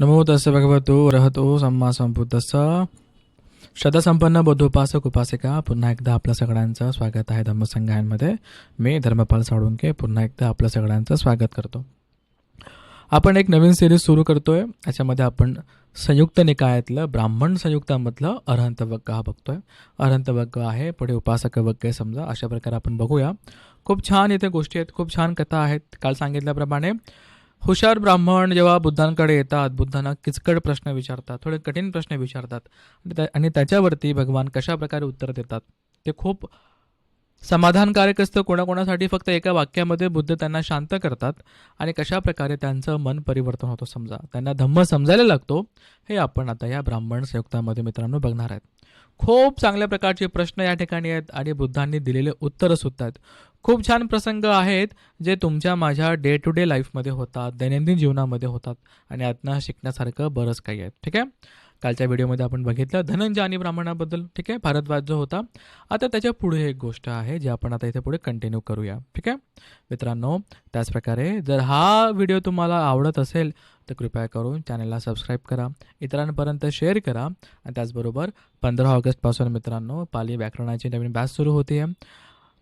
नमो तस्य भगवतो रहतो सम्मा संबुद्धस्स श्रद्धासंपन्न बौद्धोपासक उपासिका पुन्हा एकदा आपल्या सगळ्यांचं स्वागत आहे धम्मसंघांमध्ये मी धर्मपाल साळुंके पुन्हा एकदा आपल्या सगळ्यांचं स्वागत करतो. आपण एक नवीन सिरीज सुरू करतो आहे याच्यामध्ये आपण संयुक्त निकायातलं ब्राह्मण संयुक्तामधलं अरहंत वग्ग हा बघतो अरहंत वग्ग आहे पुढे उपासक वग्ग आहे समजा अशा प्रकारे आपण बघूया. खूप छान इथे गोष्टी आहेत खूप छान कथा आहेत. काल सांगितल्याप्रमाणे हुशार ब्राह्मण जेव्हा बुद्धांकडे येतात बुद्धांना किचकट प्रश्न विचारतात थोडे कठीण प्रश्न विचारतात आणि त्या- आणि त्याच्यावरती भगवान कशा प्रकारे उत्तर देतात ते खूप समाधानकारक असतं. कोणाकोणासाठी फक्त एका वाक्यामध्ये बुद्ध त्यांना शांत करतात आणि कशा प्रकारे त्यांचं मन परिवर्तन होतं समजा. त्यांना धम्म समजायला लागतो. हे आपण आता या ब्राह्मण संयुक्तामध्ये मित्रांनो बघणार आहेत. खूप चांगल्या प्रकारचे प्रश्न या ठिकाणी आहेत आणि बुद्धांनी दिलेले उत्तरं सुद्धा आहेत. खूप छान प्रसंग आहेत जे तुमच्या माझ्या डे टू डे लाईफमध्ये होतात दैनंदिन जीवनामध्ये होतात आणि यातनं शिकण्यासारखं बरंच काही आहे ठीक आहे? कालच्या व्हिडिओमध्ये आपण बघितलं धनंजय आणि ब्राह्मणाबद्दल ठीक आहे? भारद्वाज जो होता. आता त्याच्या पुढे एक गोष्ट आहे जी आपण आता इथे पुढे कंटिन्यू करूया ठीक आहे? मित्रांनो त्याचप्रकारे जर हा व्हिडिओ तुम्हाला आवडत असेल तर कृपया करून चॅनलला सबस्क्राईब करा इतरांपर्यंत शेअर करा. आणि त्याचबरोबर पंधरा ऑगस्टपासून मित्रांनो पाली व्याकरणाची नवीन बॅच सुरू होती आहे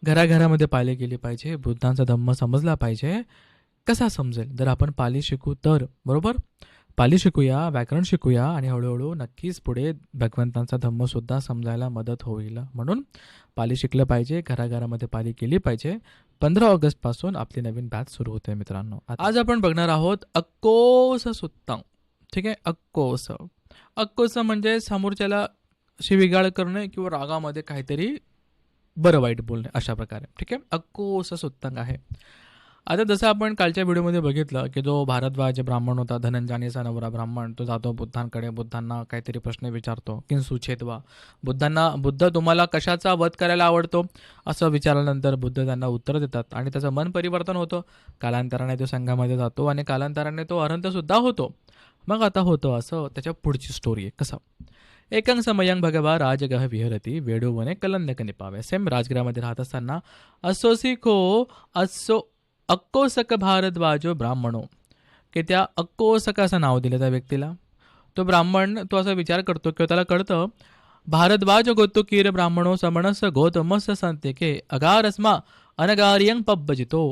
घराघरामध्ये पाळले गेली पाहिजे. बुद्धांचा धम्म समजला पाहिजे. कसा समजेल? जर आपण पाली शिकू तर बरोबर? पाली शिकूया व्याकरण शिकूया आणि हळूहळू नक्कीच पुढे भगवंतांचा धम्मसुद्धा समजायला मदत होईल. म्हणून पाली शिकलं पाहिजे घराघरामध्ये पाली केली पाहिजे. पंधरा ऑगस्टपासून आपली नवीन बॅच सुरू होते मित्रांनो. आज आपण बघणार आहोत अक्कोस सुत्तम. ठीक आहे? अक्कोस. अक्कोस म्हणजे समोरच्याला शिविगाळ करणे किंवा रागामध्ये काहीतरी बरं वाईट बोलणे अशा प्रकारे. ठीक आहे? अक्को असं सुत्तंग आहे. आता जसं आपण कालच्या व्हिडिओमध्ये बघितलं की जो भारद्वाज ब्राह्मण होता धनंजानीचा नवरा ब्राह्मण तो जातो बुद्धांकडे बुद्धांना काहीतरी प्रश्न विचारतो. की सुछेदवा बुद्धांना बुद्ध तुम्हाला कशाचा वध करायला आवडतो? असं विचारल्यानंतर बुद्ध त्यांना उत्तर देतात आणि त्याचं मन परिवर्तन होतं. कालांतराने तो संघामध्ये जातो आणि कालांतराने तो अरंतसुद्धा होतो. मग आता होतं असं त्याच्या पुढची स्टोरी आहे. कसं? एकंग समयंग भगवा राजगह विहरती वेडोवने कलंदक निपावे सेम राजगृहामध्ये राहत असताना असोसिको असो अक्कोसक भारद्वाजो ब्राह्मणो की त्या अक्कोसक असं नाव दिलं त्या व्यक्तीला तो ब्राह्मण तो असा विचार करतो किंवा त्याला कळतं भारद्वाज गोतो कीर ब्राह्मणो समणस गोतमस संते के अगारस्मा अनगार्यंग पब्बजितो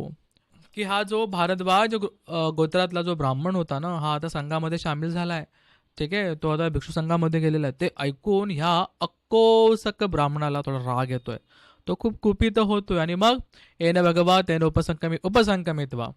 की हा जो भारद्वाज गो- गोत्रातला जो ब्राह्मण होता ना हा आता संघामध्ये सामील झाला आहे ठीक आहे? तो आता भिक्षू संघामध्ये गेलेला आहे. ते ऐकून ह्या अक्कोसक ब्राह्मणाला थोडा राग येतोय. तो खूप कुपित होतोय आणि मग येणं भगवा त्यानं उपसंकमी उपसंकमित्वा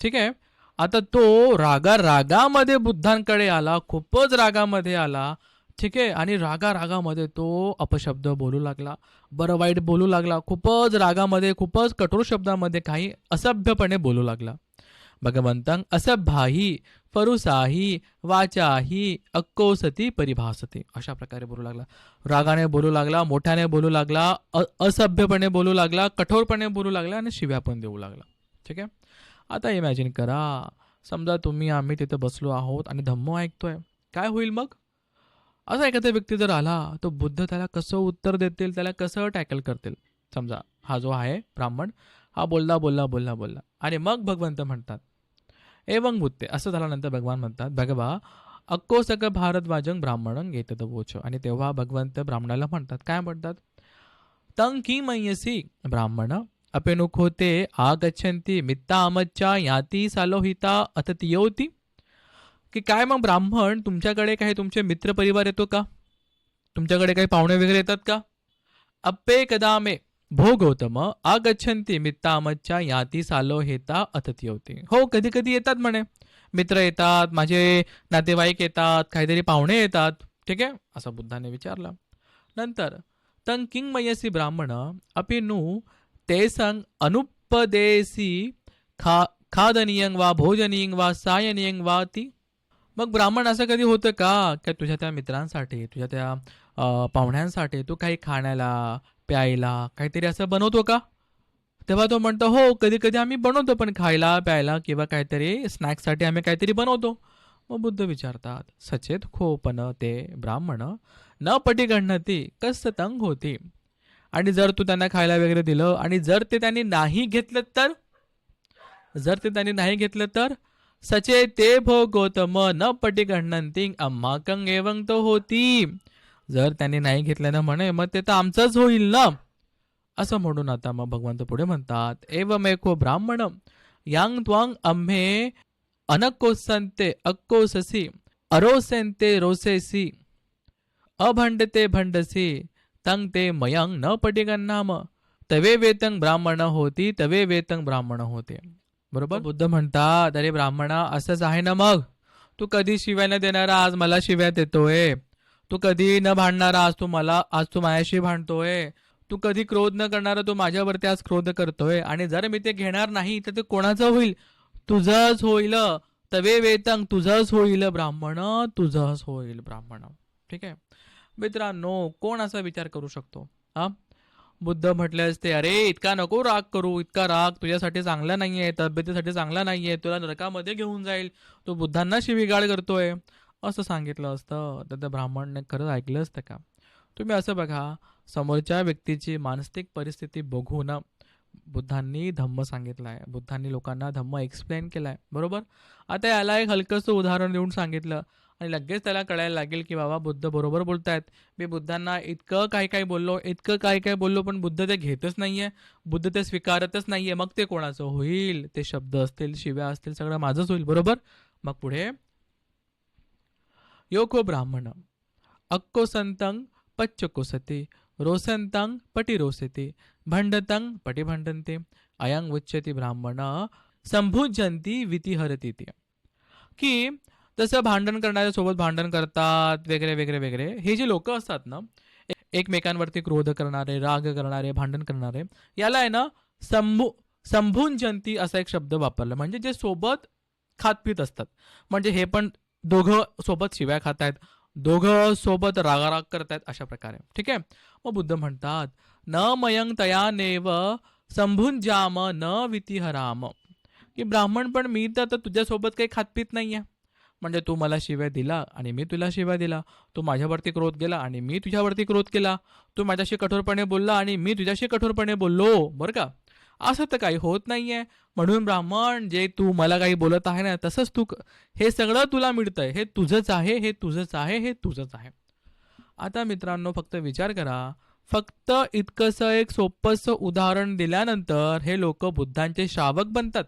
ठीक आहे? आता तो रागा रागामध्ये बुद्धांकडे आला खूपच रागामध्ये आला. ठीक आहे? आणि रागा रागामध्ये तो अपशब्द बोलू लागला. बरं वाईट बोलू लागला. खूपच रागामध्ये खूपच कठोर शब्दामध्ये काही असभ्यपणे बोलू लागला. भगवंतं असभ्याही फरुसाही वाचाही अक्कोसती परिभासते. अशा प्रकारे बोलू लागला. रागाने बोलू लागला मोठ्याने बोलू लागला अ- असभ्यपणे बोलू लागला कठोरपणे बोलू लागला आणि शिव्या पण देऊ लागला. ठीक आहे? आता इमॅजिन करा समजा तुम्ही आम्ही तिथे बसलो आहोत आणि धम्म ऐकतोय. काय होईल मग? असा एखादा व्यक्ती जर आला तर बुद्ध त्याला कसं उत्तर देतील त्याला कसं टॅकल करतील? समजा हा जो आहे ब्राह्मण हा बोलला बोलला बोलला बोलला. आणि मग भगवंत म्हणतात एवं बुत्ते असं झाल्यानंतर भगवान म्हणतात भगवा अक्कोसक भारद्वाजंग ब्राह्मणंग येतद वोच. आणि तेव्हा भगवंत ब्राह्मणाला म्हणतात काय म्हणतात? तं की मयसी ब्राह्मण अपेनुक होते आगच्छन्ति मित्ता अमच्चा याती सालोहिता अततियोती की काय मग ब्राह्मण तुमच्याकडे काही तुमचे मित्र परिवार येतो का? तुमच्याकडे काही पाहुणे वगैरे येतात का? अप्पे कदामे भो गौतम आगच्छन्ति मित्तामच्या याती सालो हेता अततियोती हो कधी कधी येतात म्हणे. मित्र येतात माझे नातेवाईक येतात काहीतरी पाहुणे येतात. ठीक आहे? असा बुद्धाने विचारला. नंतर तंग किंग मयसी ब्राह्मण अपि नु ते संग अनुपदेसी खा खादनीयंग वा भोजनीयंग वा सायनीयंग वा ती. मग ब्राह्मण असं कधी होतं का? की तुझ्या त्या मित्रांसाठी तुझ्या त्या पाहुण्यांसाठी तू काही खाण्याला प्यायला. काहीतरी असं बनवतो का? तेव्हा तो म्हणतो हो कधी कधी आम्ही बनवतो पण खायला प्यायला किंवा काहीतरी स्नॅक्ससाठी आम्ही काहीतरी बनवतो. मग बुद्ध विचारतात सचेत खोपन ते ब्राह्मण न पटी गणती कस तंग होती? आणि जर तू त्यांना खायला वगैरे दिलं आणि जर ते त्यांनी नाही घेतलं तर? जर ते त्यांनी नाही घेतलं तर? सचे ते भो गौतम न पटी अम्मा कंग एवं तो होती. जर त्यांनी नाही घेतल्यानं ना म्हणे मग ते तर आमचंच होईल ना. असं म्हणून आता मग भगवंत पुढे म्हणतात एवमेको ब्राह्मण यांग त्वांग अम्हे अनकोसंते अक्कोससी अरोसेंते रोसेसी अभंडते भंडसी तंग ते मयंग न पटिगन्नाम तवे वेतंग ब्राह्मण होती तवे वेतंग ब्राह्मण होते. बरोबर? बुद्ध म्हणतात अरे ब्राह्मणा असंच आहे ना मग? तू कधी शिव्याने देणारा आज मला शिव्या देतोय. तू कधी न भांडणारा आज तू मला आज तू माझ्याशी भांडतोय. तू कधी क्रोध न करणारा तू माझ्यावरती आज क्रोध करतोय. आणि जर मी ते घेणार नाही तर ते कोणाचं होईल? तुझंच होईल. तवे वेतंग तुझंच होईल. ब्राह्मण तुझंच होईल ब्राह्मण. ठीक आहे? मित्रांनो कोण असा विचार करू शकतो? हा? बुद्ध म्हटले असते अरे इतका नको राग करू इतका राग तुझ्यासाठी चांगला नाहीये तब्येतीसाठी चांगला नाहीये तुला नरकामध्ये घेऊन जाईल. तू बुद्धांना शिविगाळ करतोय. असं सांगितलं असतं. तर त्या ब्राह्मणने खरंच ऐकलं असतं का? तुम्ही असं बघा समोरच्या व्यक्तीची मानसिक परिस्थिती बघून बुद्धांनी धम्म सांगितलं आहे बुद्धांनी लोकांना धम्म एक्सप्लेन केला आहे बरोबर? आता याला एक हलकंसं उदाहरण देऊन सांगितलं आणि लगेच त्याला कळायला लागेल की बाबा बुद्ध बरोबर बोलतायत. मी बुद्धांना इतकं काय काय बोललो इतकं काय काय बोललो पण बुद्ध ते घेतच नाही आहे बुद्ध ते स्वीकारतच नाही आहे मग ते कोणाचं? होईल. ते शब्द असतील शिव्या असतील सगळं माझंच होईल. बरोबर? मग पुढे योको ब्राह्मण। अक्को संतंग पच्चको सती रोसंतं पटी रोसते भंडतंग पटी भंडन्ते अयं उच्यते ब्राह्मण संभुजंती वितिहरती ते की तसं भांडण करणाऱ्या सोबत भांडण करतात वगैरे वगैरे वगैरे हे जे लोक असतात ना एकमेकांवरती क्रोध करणारे राग करणारे भांडण करणारे याला आहे ना संभू संभुंजंती असा एक शब्द वापरला. म्हणजे जे सोबत खातपीत असतात. म्हणजे हे पण दोघं सोबत शिव्या खात आहेत दोघं सोबत रागाराग करतायत अशा प्रकारे. ठीक आहे? मग बुद्ध म्हणतात न मयंग तया नेव संभुंजाम न वितिहराम की ब्राह्मण पण मी तर तुझ्यासोबत काही खातपीत नाहीये. म्हणजे तू मला शिव्या दिला आणि मी तुला शिव्या दिला. तू माझ्यावरती क्रोध केला आणि मी तुझ्यावरती क्रोध केला. तू माझ्याशी कठोरपणे बोलला आणि मी तुझ्याशी कठोरपणे बोललो. बरं का? असं तर काही होत नाही आहे म्हणून ब्राह्मण जे तू मला काही बोलत आहे ना तसंच तू क- हे सगळं तुला मिळतंय. हे तुझंच आहे हे तुझंच आहे हे तुझंच आहे. आता मित्रांनो फक्त विचार करा. फक्त इतकंसं एक सोपंसं उदाहरण दिल्यानंतर हे लोक बुद्धांचे श्रावक बनतात.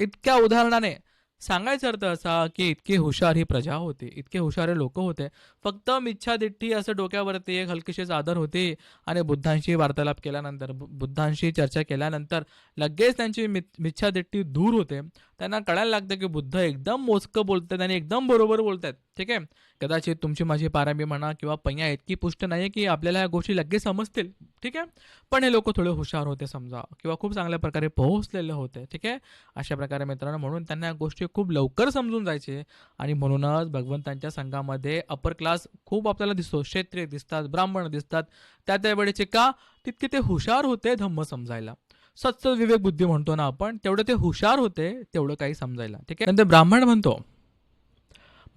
इतक्या उदाहरणाने. सांगायचा अर्थ असा की इतकी हुशार ही प्रजा होती इतके हुशारे लोक होते. फक्त मिच्छादिट्ठी असं डोक्यावरती एक हलकीशी चादर होती आणि बुद्धांशी वार्तालाप केल्यानंतर बु- बुद्धांशी चर्चा केल्यानंतर लगेच त्यांची मिच्छादिठ्ठी मिच्छादिट्ठी दूर होते. त्यांना कळायला लागतं की बुद्ध एकदम मोजकं बोलतात आणि एकदम बरोबर बोलतात. ठीक आहे? कदाचित तुमची माझी पारामी म्हणा किंवा पैया इतकी पुष्ट नाही आहे की आपल्याला ह्या गोष्टी लगेच समजतील ठीक आहे? पण हे लोक थोडे हुशार होते समजा किंवा खूप चांगल्या प्रकारे पोहोचलेले होते ठीक आहे? अशा प्रकारे मित्रांनो म्हणून त्यांना या गोष्टी खूप लवकर समजून जायचे आणि म्हणूनच भगवंतांच्या संघामध्ये अपर क्लास खूप आपल्याला दिसतो. क्षेत्रीय दिसतात ब्राह्मण दिसतात. त्या त्यावेळेचे का? तितके ते हुशार होते धम्म समजायला. सत्स विवेक बुद्धी म्हणतो ना आपण तेवढं ते हुशार होते तेवढं काही समजायला ठीक आहे? नंतर ब्राह्मण म्हणतो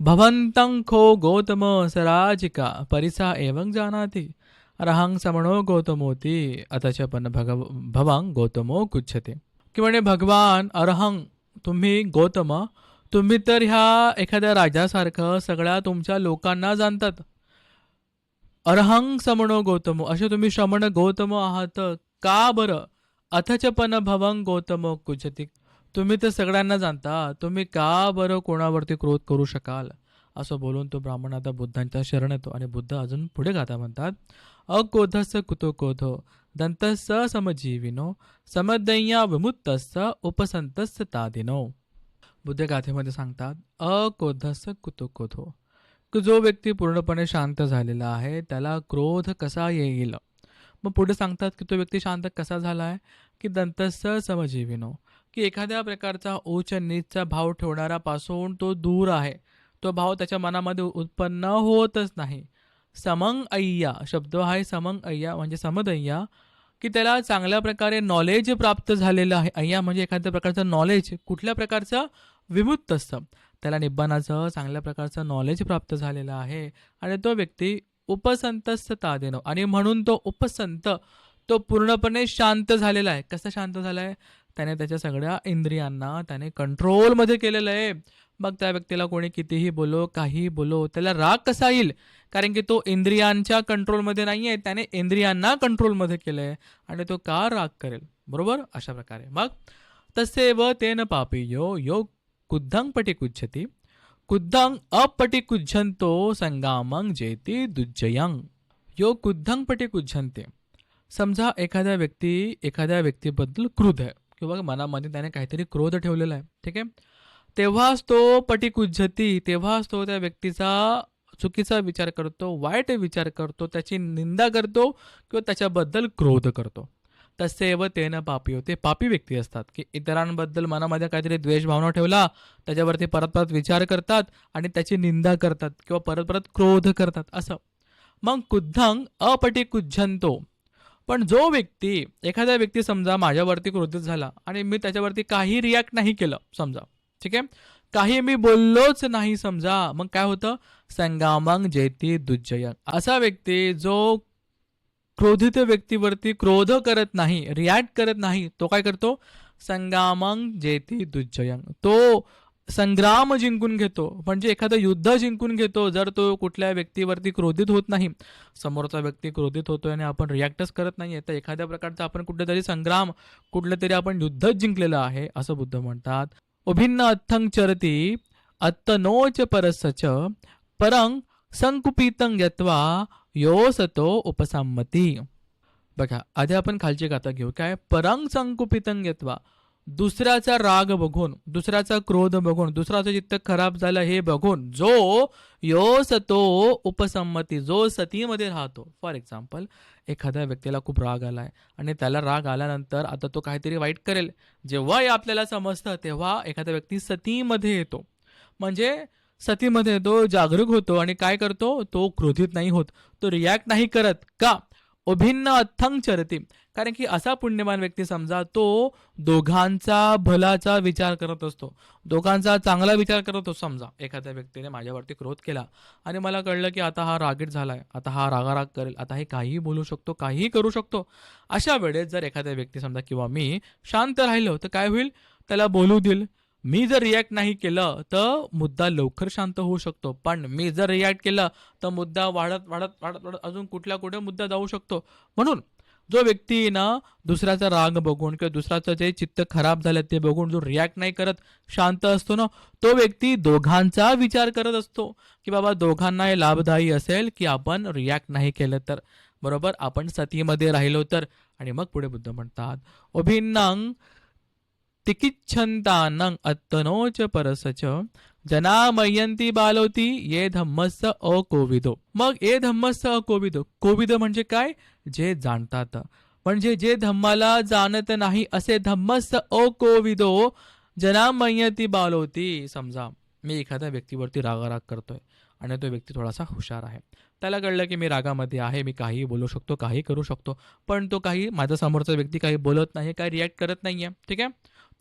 भवन्तं खो गौतम सराजिका परिसा एवं जानाति। अरहं समणो गौतमोती च पण भगव भवांग गौतमो गुच्छते। की म्हणे भगवान अरहंग तुम्ही गौतम तुम्ही तर ह्या एखाद्या राजासारखं सगळ्या तुमच्या लोकांना जाणतात। अरहंग समणो गौतम असे तुम्ही श्रमण गौतम आहात का बरं? अथच पण भवंग गौतम कुचती तुम्ही तर सगळ्यांना जाणता तुम्ही का बरं कोणावरती क्रोध करू शकाल? असं बोलून तो ब्राह्मण आता बुद्धांच्या शरण येतो आणि बुद्ध अजून पुढे गाता म्हणतात अकोधस कुतो कोधो दंतस समजीविनो समदय्या विमुक्तस उपसंतस तादिनो. बुद्ध गाथेमध्ये सांगतात अकोधस कुतो कोधो की जो व्यक्ती पूर्णपणे शांत झालेला आहे त्याला क्रोध कसा येईल? मग पुढे सांगतात की तो व्यक्ती शांत कसा झाला आहे? की दंतस समजीविनो. की एखाद्या प्रकारचा उच्च नीचचा भाव ठेवणारापासून तो दूर आहे. तो भाव त्याच्या मनामध्ये उत्पन्न होतच नाही. समंग अय्या शब्द आहे समंग अय्या म्हणजे समदय्या की त्याला चांगल्या प्रकारे नॉलेज प्राप्त झालेलं आहे. अय्या म्हणजे एखाद्या प्रकारचं नॉलेज कुठल्या प्रकारचं? विमुक्त असतं त्याला निब्बानाचं चांगल्या प्रकारचं नॉलेज प्राप्त झालेलं आहे. आणि तो व्यक्ती उपसंतस्तता देणं. आणि म्हणून तो उपसंत तो पूर्णपणे शांत झालेला आहे. कसं शांत झाला आहे त्याने त्याच्या सगळ्या इंद्रियांना त्याने कंट्रोलमध्ये केलेलं आहे. मग त्या व्यक्तीला कोणी कितीही बोलो काही बोलो त्याला राग कसा येईल? कारण की तो इंद्रियांच्या कंट्रोलमध्ये नाही आहे त्याने इंद्रियांना कंट्रोलमध्ये केलं आहे आणि तो का राग करेल? बरोबर? अशा प्रकारे. मग तसे व तेन पापी यो कुद्धं पटी कुच्छती कुद्धंग अपटी कुज्झंतो संगामंग जेती दुज्जयंग यो कुद्धं पटी कुज्झंते समजा एखाद्या व्यक्ती एखाद्या व्यक्तीबद्दल क्रुध आहे. किंवा मनामध्ये त्याने काहीतरी क्रोध ठेवलेला आहे. ठीक आहे? तेव्हाच तो पटीकुज्जती तेव्हाच तो त्या व्यक्तीचा चुकीचा विचार करतो वाईट विचार करतो त्याची निंदा करतो किंवा त्याच्याबद्दल क्रोध करतो. तसेव तेन पापी होते. पापी व्यक्ती असतात की इतरांबद्दल मनामध्ये काहीतरी द्वेषभावना ठेवला त्याच्यावरती परत परत विचार करतात आणि त्याची निंदा करतात किंवा परत परत क्रोध करतात. असं. मग कुद्धांग अपटी कुज्जंतो पण जो व्यक्ती एखादा व्यक्ती समजा माझ्यावरती क्रोधित झाला आणि मी त्याच्यावरती काही रिॲक्ट नाही केलं समजा. ठीक आहे? काही मी बोललोच नाही समजा. मग काय होतं? संगामंग जेती दुज्जयंग असा व्यक्ती जो क्रोधित व्यक्तीवरती क्रोध करत नाही रिॲक्ट करत नाही तो काय करतो? संगामंग जेती दुज्जयंग तो संग्राम जिंकून घेतो. म्हणजे एखादं युद्ध जिंकून घेतो जर तो कुठल्या व्यक्तीवरती क्रोधित होत नाही. समोरचा व्यक्ती क्रोधित होतोय आणि आपण रिॲक्टच करत नाहीये तर एखाद्या प्रकारचा आपण कुठेतरी संग्राम कुठलं तरी आपण युद्धच जिंकलेलं आहे असं बुद्ध म्हणतात. उभिन्न अथंग चरती अत्तनोच परसच परंग संकुपितं यत्वा योसतो उपसंमती. बघा आधी आपण खालची गाथा घेऊ. काय? परंग संकुपितं यत्वा. दुसऱ्याचा राग बघून दुसऱ्याचा क्रोध बघून दुसऱ्याचं चित्त खराब झालं हे बघून जो यो सतो उपसंमती जो सतीमध्ये राहतो. फॉर एक्झाम्पल एखाद्या व्यक्तीला खूप राग आलाय आणि त्याला राग आल्यानंतर आता तो काहीतरी वाईट करेल. जेव्हा हे आपल्याला समजतं तेव्हा एखादा व्यक्ती सतीमध्ये येतो. म्हणजे सतीमध्ये तो जागरूक होतो आणि काय करतो? तो क्रोधित नाही होत. तो रिॲक्ट नाही करत. का? अभिन्न अथंग कारण की असा पुण्यवान व्यक्ती समजा तो दोघांचा भलाचा विचार करत असतो. दोघांचा चांगला विचार करत असतो. समजा एखाद्या व्यक्तीने माझ्यावरती क्रोध केला आणि मला कळलं की आता हा रागीट झालाय आता हा रागाराग करेल आता हे काहीही बोलू शकतो काहीही करू शकतो. अशा वेळेस जर एखाद्या व्यक्ती समजा किंवा मी शांत राहिलो तर काय होईल? त्याला बोलू देईल. मी जर रिॲक्ट नाही केलं तर मुद्दा लवकर शांत होऊ शकतो. पण मी जर रिॲक्ट केलं तर मुद्दा वाढत वाढत वाढत वाढत अजून कुठल्या कुठे मुद्दा जाऊ शकतो. म्हणून जो व्यक्ती ना दुसऱ्याचा राग बघून किंवा दुसऱ्याचं जे चित्त खराब झालं ते बघून जो रिॲक्ट नाही करत शांत असतो ना तो व्यक्ती दोघांचा विचार करत असतो. की बाबा दोघांना हे लाभदायी असेल की आपण रिॲक्ट नाही केलं तर. बरोबर? आपण सतीमध्ये राहिलो तर. आणि मग पुढे बुद्ध म्हणतात अभिन्नांग तिकिच्छन्तानं अत्तनोच परसच. जनामयंती बालोती ये धम्मस्स अकोविदो. मग ए धम्मस्स अकोविदो. कोविद म्हणजे काय? जे जाणतात. म्हणजे जे धम्माला जाणत नाही असे धम्मस्स अकोविदो. जनामयंती बालोती. समजा मी एखाद्या व्यक्तीवरती रागाराग करतोय. आणि तो व्यक्ती थोडासा हुशार आहे. त्याला कळलं की मी रागामध्ये आहे मी काही बोलू शकतो काही करू शकतो पण तो काही माझा समोरचा व्यक्ती काही बोलत नाही काही रिॲक्ट करत नाही आहे ठीक आहे?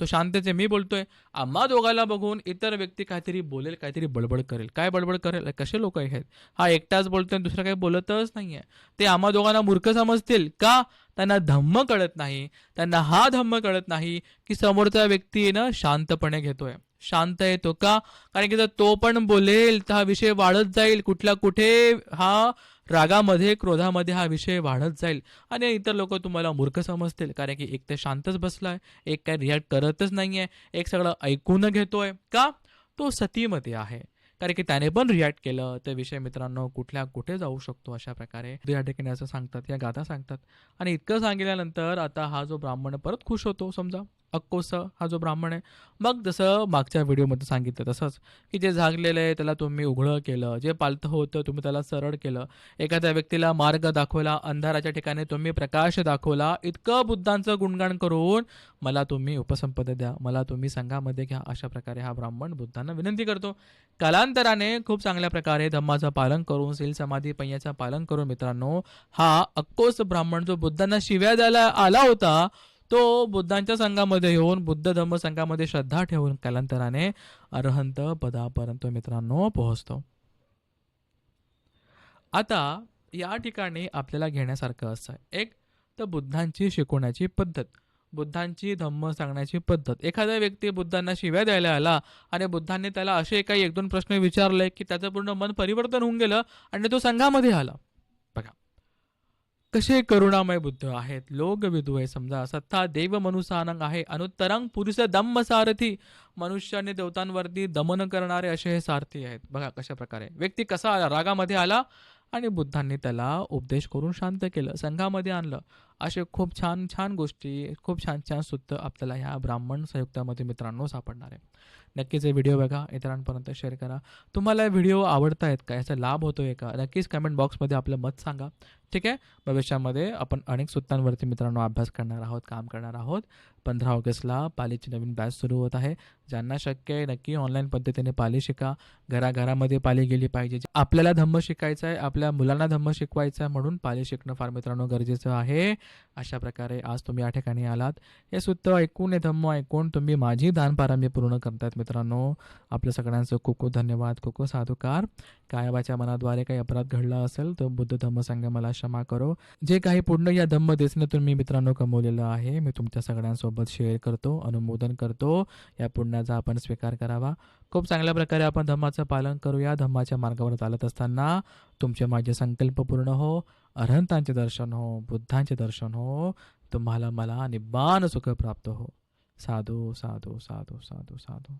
तो शांततेचे मी बोलतोय. आम्हा दोघाला बघून इतर व्यक्ती काहीतरी बोलेल काहीतरी बडबड करेल. काय बडबड करेल? कसे लोक आहेत? हा एकटाच बोलतोय आणि दुसरं काही बोलतच नाही आहे ते आम्हा दोघांना मूर्ख समजतील. का? त्यांना धम्म कळत नाही. त्यांना हा धम्म कळत नाही की समोरचा व्यक्ती ना शांतपणे घेतोय. शांत येतो का? कारण की जर तो पण बोलेल तर हा विषय वाढत जाईल. कुठल्या कुठे हा रागामध्ये क्रोधामध्ये हा विषय वाढत जाईल. आणि इतर लोक तुम्हाला मूर्ख समजतील. कारण की एक तर शांतच बसलाय एक काय रिॲक्ट करतच नाही आहे एक सगळं ऐकून घेतोय. का? तो सतीमध्ये आहे. कारण की त्याने पण रिॲक्ट केलं. ते विषय मित्रांनो कुठल्या कुठे जाऊ शकतो अशा प्रकारे. या ठिकाणी असं सांगतात या गाथा सांगतात. आणि इतकं सांगितल्यानंतर आता हा जो ब्राह्मण परत खुश होतो समजा. अक्कोस हा जो ब्राह्मण आहे. मग जसं मागच्या व्हिडिओमध्ये सांगितलं तसंच की जे झागलेलं आहे त्याला तुम्ही उघडं केलं जे पालतं होतं तुम्ही त्याला सरळ केलं. एखाद्या व्यक्तीला मार्ग दाखवला अंधाराच्या ठिकाणी तुम्ही प्रकाश दाखवला इतकं बुद्धांचं गुणगान करून मला तुम्ही उपसंपदा द्या मला तुम्ही संघामध्ये घ्या अशा प्रकारे हा ब्राह्मण बुद्धांना विनंती करतो. कालांतराने खूप चांगल्या प्रकारे धम्माचं पालन करून सील समाधी पय्याचं पालन करून मित्रांनो हा अक्कोस ब्राह्मण जो बुद्धांना शिव्या द्यायला आला होता तो बुद्धांच्या संघामध्ये येऊन बुद्ध धम्म संघामध्ये श्रद्धा ठेवून कालांतराने अरहंत पदापर्यंत मित्रांनो पोहोचतो. आता या ठिकाणी आपल्याला घेण्यासारखं असं एक तर बुद्धांची शिकवण्याची पद्धत बुद्धांची धम्म सांगण्याची पद्धत. एखादा व्यक्ती बुद्धांना शिव्या द्यायला आला आणि बुद्धांनी त्याला असे काही एक दोन प्रश्न विचारले की त्याचं पूर्ण मन परिवर्तन होऊन गेलं आणि तो संघामध्ये आला. बघा. कसे करुणामय बुद्ध आहेत? लोक विदू आहे समजा सत्ता देव मनुसानंग आहे. अनुत्तरंग पुरुष दम्म सारथी मनुष्याने देवतांवरती दमन करणारे असे हे सारथी आहेत. बघा कशा प्रकारे. व्यक्ती कसा आला रागामध्ये आला आणि बुद्धांनी त्याला उपदेश करून शांत केलं. संघामध्ये आणलं. असे खूप छान छान गोष्टी खूप छान छान सुद्धा आपल्याला ह्या ब्राह्मण संयुक्तामध्ये मित्रांनो सापडणार आहे नक्कीच हे व्हिडिओ बघा इतरांपर्यंत शेअर करा. तुम्हाला व्हिडिओ आवडत आहेत का? याचा लाभ होतो आहे का? नक्कीच कमेंट बॉक्समध्ये आपलं मत सांगा. ठीक आहे? भविष्यामध्ये आपण अनेक सुत्तांवरती मित्रांनो अभ्यास करणार आहोत काम करणार आहोत. पंधरा ऑगस्टला पालीची नवीन बॅच सुरू होत आहे. ज्यांना शक्य आहे नक्की ऑनलाईन पद्धतीने पाली शिका. घराघरामध्ये पाली गेली पाहिजे. आपल्याला धम्म शिकायचं आहे आपल्या मुलांना धम्म शिकवायचा आहे म्हणून पाली शिकणं फार मित्रांनो गरजेचं आहे. अशा प्रकारे आज तुम्ही या ठिकाणी आलात. हे सुद्धा ऐकून हे धम्म ऐकून तुम्ही माझी दानपारंभी पूर्ण करतायत मित्रांनो. आपल्या सगळ्यांचं खूप खूप धन्यवाद खूप खूप साधुकार. कायबाच्या मनाद्वारे काही अपराध घडला असेल तर बुद्ध धम्म सांगा मला क्षमा करो. जे काही पूर्ण या धम्म देशनेतून तुम्ही मित्रांनो कमवलेलं आहे मी तुमच्या सगळ्यांसोबत शेअर करतो अनुमोदन करतो. या पुण्याचा आपण स्वीकार करावा. खूप चांगल्या प्रकारे आपण धम्माचं पालन करूया. धम्माच्या मार्गावर चालत असताना तुमचे माझे संकल्प पूर्ण हो. अरहंतांचे दर्शन हो. बुद्धांचे दर्शन हो. तुम्हाला मला निब्बान सुख प्राप्त हो. साधू साधू साधू साधू साधू.